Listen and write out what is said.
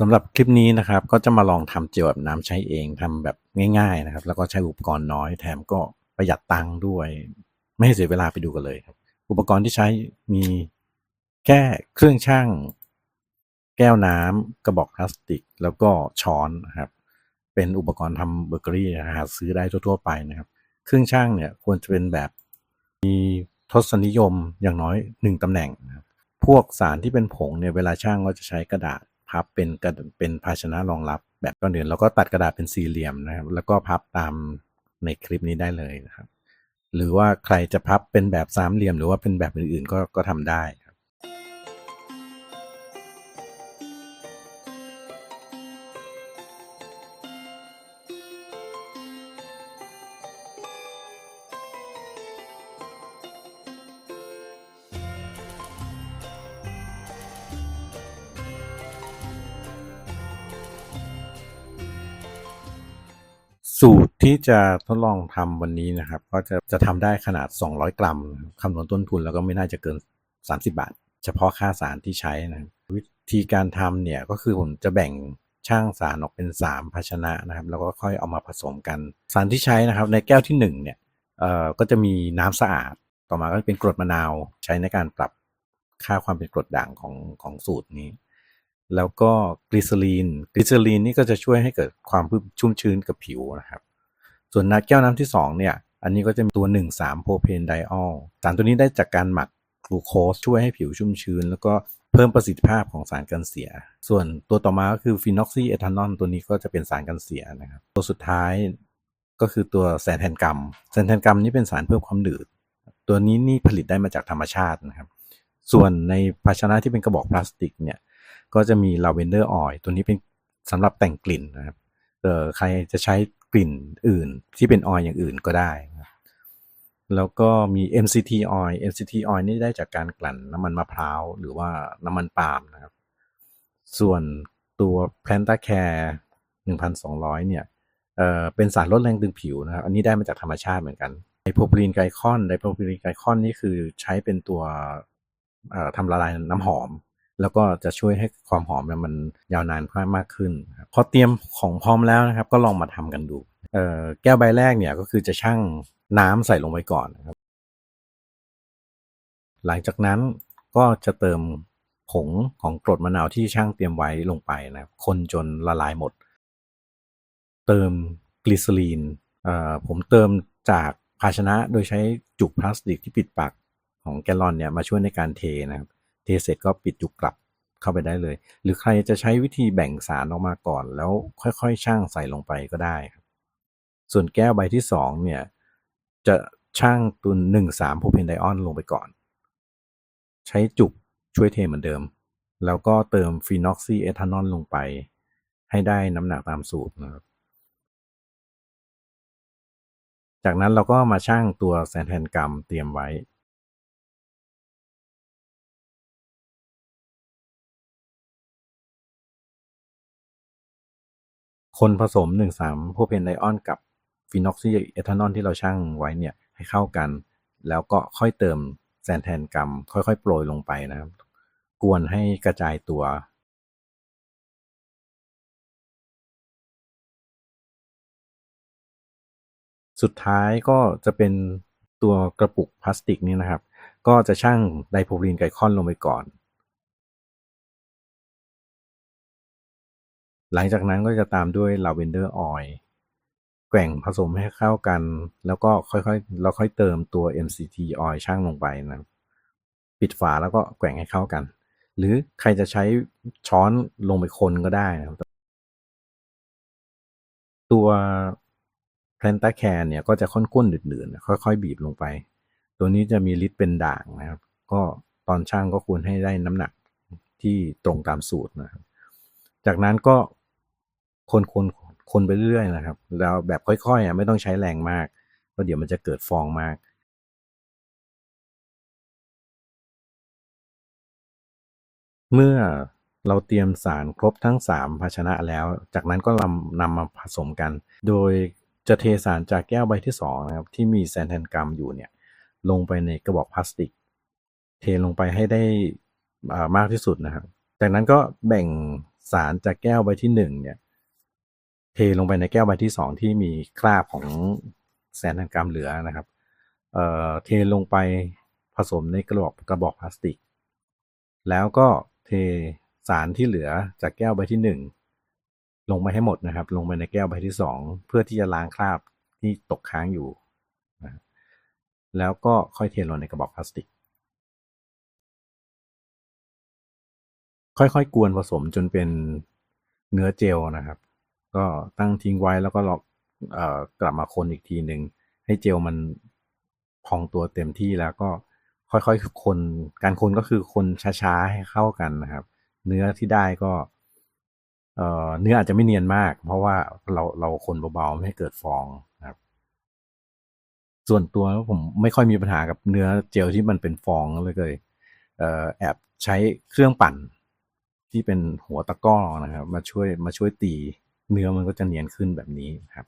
สำหรับคลิปนี้นะครับ ก็จะมาลองทำเจลแบบน้ำใช้เองทำแบบง่ายๆนะครับ แล้วก็ใช้อุปกรณ์น้อยแถมก็ประหยัดตังค์ด้วย ไม่ให้เสียเวลาไปดูกันเลยครับอุปกรณ์ที่ใช้มีแค่เครื่องช่าง แก้วน้ำกระบอกพลาสติก แล้วก็ช้อนนะครับ เป็นอุปกรณ์ทำเบเกอรี่หาซื้อได้ทั่วๆไปนะครับ เครื่องช่างเนี่ยควรจะเป็นแบบมีทศนิยมอย่างน้อยหนึ่งตำแหน่งนะครับพวกสารที่เป็นผงเนี่ยเวลาช่างก็จะใช้กระดาษ พับเป็นกระเป็นภาชนะรองรับแบบก้อนอื่นเราก็ตัดกระดาษเป็นสี่เหลี่ยมนะครับ แล้วก็พับตามในคลิปนี้ได้เลยนะครับ หรือว่าใครจะพับเป็นแบบสามเหลี่ยม หรือว่าเป็นแบบอื่นๆ ก็ก็ทำได้ครับ สูตรที่จะทดลองทำวันนี้นะครับ ก็จะจะทำได้ขนาด 200 กรัมครับคำนวณต้นทุนแล้วก็ไม่น่าจะเกิน 30 บาท เฉพาะค่าสารที่ใช้นะวิธีการทำเนี่ยก็คือผมจะแบ่งช่างสารออกเป็น 3 ภาชนะนะครับ แล้วก็ค่อยเอามาผสมกัน สารที่ใช้นะครับ ในแก้วที่1เนี่ยเอ่อก็จะมีน้ำสะอาด ต่อมาก็เป็นกรดมะนาวใช้ในการปรับค่าความเป็นกรดด่างของของสูตรนี้ แล้วก็กลีเซอรีนกลีเซอรีนนี่ก็จะช่วยให้เกิดความชุ่มชื้นกับผิวนะครับ ส่วนน้ำแก้วน้ำที่ 2 เนี่ย อันนี้ก็จะมีตัว 1,3 โพเพนไดออลสารตัวนี้ได้จากการหมักกลูโคสช่วยให้ผิวชุ่มชื้น แล้วก็เพิ่มประสิทธิภาพของสารกันเสีย ส่วนตัวต่อมาก็คือฟีนอกซีเอทานอลตัวนี้ก็จะเป็นสารกันเสียนะครับ ตัวสุดท้ายก็คือตัวแซนแทนกัมแซนแทนกัมนี่เป็นสารเพิ่มความหนืด ตัวนี้นี่ผลิตได้มาจากธรรมชาตินะครับ ส่วนในภาชนะที่เป็นกระบอกพลาสติกเนี่ย ก็จะมีลาเวนเดอร์ออยล์ตัวนี้เป็นสำหรับแต่งกลิ่นนะครับเออใครจะใช้กลิ่นอื่นที่เป็นออยล์อย่างอื่นก็ได้ แล้วก็มี MCT oil MCT oil นี่ได้จากการกลั่นน้ำมันมะพร้าว หรือว่าน้ำมันปาล์มนะครับ ส่วนตัว Plantacare 1,200 เนี่ยเอ่อเป็นสารลดแรงตึงผิวนะครับ อันนี้ได้มาจากธรรมชาติเหมือนกันไดโพรพิลีนไกลคอนไดโพรพิลีนไกลคอนนี่คือใช้เป็นตัวเอ่อทำละลายน้ำหอม แล้วก็จะช่วยให้ความหอมเนี่ยมันยาวนานมากขึ้นพอเตรียมของพร้อมแล้วนะครับ ก็ลองมาทำกันดูเอ่อแก้วใบแรกเนี่ยก็คือจะชั่งน้ำใส่ลงไปก่อนนะครับ หลังจากนั้นก็จะเติมผงของกรดมะนาวที่ช่างเตรียมไว้ลงไปนะครับ คนจนละลายหมด เติมกลีเซอรีนเอ่อผมเติมจากภาชนะโดยใช้จุกพลาสติกที่ปิดปากของแกลลอนเนี่ยมาช่วยในการเทนะครับ เทเสร็จก็ปิดจุกกลับเข้าไปได้เลย หรือใครจะใช้วิธีแบ่งสารออกมาก่อน แล้วค่อยๆช่างใส่ลงไปก็ได้ครับส่วนแก้วใบที่สองเนี่ยจะช่างตุนหนึ่งสามโพเพนไดออนลงไปก่อน ใช้จุกช่วยเทเหมือนเดิม แล้วก็เติมฟีนอกซีเอทานอลลงไป ให้ได้น้ำหนักตามสูตรนะครับจากนั้นเราก็มาช่างตัวแซนแทนกัมเตรียมไว้ คนผสม 1,3โพเพนไดออนกับฟีนอกซีเอทานอลที่เราชั่งไว้เนี่ยให้เข้ากัน แล้วก็ค่อยเติมแซนแทนกัมค่อยๆ โปรยลงไปนะครับ กวนให้กระจายตัวสุดท้ายก็จะเป็นตัวกระปุกพลาสติกนี้นะครับ ก็จะชั่งไดโพลีนไกลคอนลงไปก่อน หลังจากนั้นก็จะตามด้วยลาเวนเดอร์ออยล์แกว่งผสมให้เข้ากัน แล้วก็ค่อยๆเราค่อยเติมตัว MCT oil ช่างลงไปนะปิดฝาแล้วก็แกว่งให้เข้ากัน หรือใครจะใช้ช้อนลงไปคนก็ได้นะครับตัว p l a n t a Care เนี่ยก็จะข้นๆดืดๆค่อย ๆ บีบลงไป ตัวนี้จะมีฤทธิ์เป็นด่างนะครับ ก็ตอนช่างก็ควรให้ได้น้ำหนักที่ตรงตามสูตรนะครับ จากนั้นก็ คนคนคนไปเรื่อยๆนะครับแล้วแบบค่อยๆอะไม่ต้องใช้แรงมากเพราะเดี๋ยวมันจะเกิดฟองมาก เมื่อเราเตรียมสารครบทั้ง 3 ภาชนะแล้ว จากนั้นก็นำนำมาผสมกัน โดยจะเทสารจากแก้วใบที่2นะครับที่มีแซนแทนกัมอยู่เนี่ยลงไปในกระบอกพลาสติก เทลงไปให้ได้มากที่สุดนะครับ จากนั้นก็แบ่งสารจากแก้วใบที่หนึ่งเนี่ย เทลงไปในแก้วใบที่สองที่มีคราบของแซนทันกรรมเหลือนะครับเอ่อเทลงไปผสมในกระบอกกระบอกพลาสติก แล้วก็เทสารที่เหลือจากแก้วใบที่หนึ่งลงไปให้หมดนะครับ ลงไปในแก้วใบที่สองเพื่อที่จะล้างคราบที่ตกค้างอยู่นะแล้วก็ค่อยเทลงในกระบอกพลาสติก ค่อยๆ กวนผสมจนเป็นเนื้อเจลนะครับ ก็ตั้งทิ้งไว้แล้วก็ลอกเอ่อกลับมาคนอีกทีหนึ่งให้เจลมันพองตัวเต็มที่แล้วก็ค่อยๆคนการคนก็คือคนช้าๆให้เข้ากันนะครับ เนื้อที่ได้ก็เนื้ออาจจะไม่เนียนมาก เพราะว่าเราเราคนเบาๆไม่ให้เกิดฟองนะครับ ส่วนตัวผมไม่ค่อยมีปัญหากับเนื้อเจลที่มันเป็นฟองเลยเลยเออแอบใช้เครื่องปั่นที่เป็นหัวตะก้อนะครับ มาช่วยมาช่วยตี เนื้อมันก็จะเนียนขึ้นแบบนี้ครับ